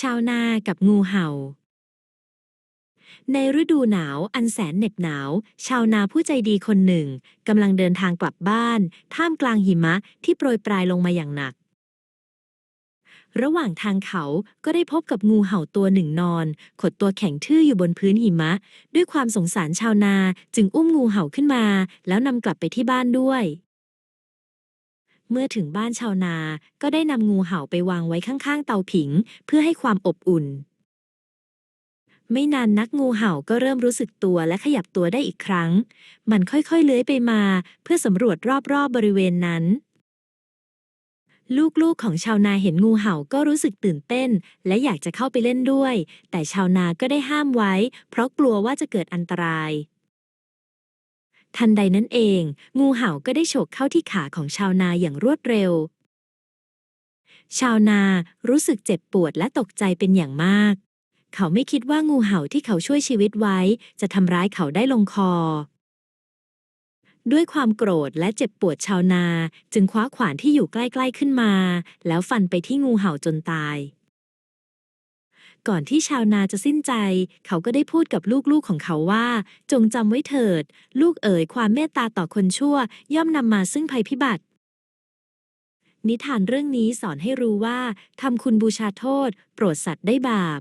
ชาวนากับงูเห่า ในฤดูหนาวอันแสนเหน็บหนาว ชาวนาผู้ใจดีคนหนึ่งกำลังเดินทางกลับบ้าน ท่ามกลางหิมะที่โปรยปลายลงมาอย่างหนัก ระหว่างทางเขาก็ได้พบกับงูเห่าตัวหนึ่งนอน ขดตัวแข็งทื่ออยู่บนพื้นหิมะ ด้วยความสงสารชาวนาจึงอุ้มงูเห่าขึ้นมา แล้วนำกลับไปที่บ้านด้วย เมื่อถึงบ้านชาวนา ก็ได้นำงูเห่าไปวางไว้ข้างๆ เตาผิง เพื่อให้ความอบอุ่น ไม่นานนักงูเห่าก็เริ่มรู้สึกตัวและขยับตัวได้อีกครั้ง มันค่อยๆเลื้อยไปมา เพื่อสำรวจรอบๆบบริเวณนั้น ลูกๆของชาวนาเห็นงูเห่าก็รู้สึกตื่นเต้น และอยากจะเข้าไปเล่นด้วย แต่ชาวนาก็ได้ห้ามไว้ เพราะกลัวว่าจะเกิดอันตราย ทันใดนั้นเอง งูเห่าก็ได้ฉกเข้าที่ขาของชาวนาอย่างรวดเร็ว ชาวนารู้สึกเจ็บปวดและตกใจเป็นอย่างมาก เขาไม่คิดว่างูเห่าที่เขาช่วยชีวิตไว้ จะทำร้ายเขาได้ลงคอ ด้วยความโกรธและเจ็บปวดชาวนา จึงคว้าขวานที่อยู่ใกล้ๆขึ้นมา แล้วฟันไปที่งูเห่าจนตาย ก่อนที่ชาวนาจะสิ้นใจ เขาก็ได้พูดกับลูกๆของเขาว่า จงจำไว้เถิด ลูกเอ๋ยความเมตตาต่อคนชั่ว ย่อมนำมาซึ่งภัยพิบัติ นิทานเรื่องนี้สอนให้รู้ว่าทำคุณบูชาโทษ โปรดสัตว์ได้บาป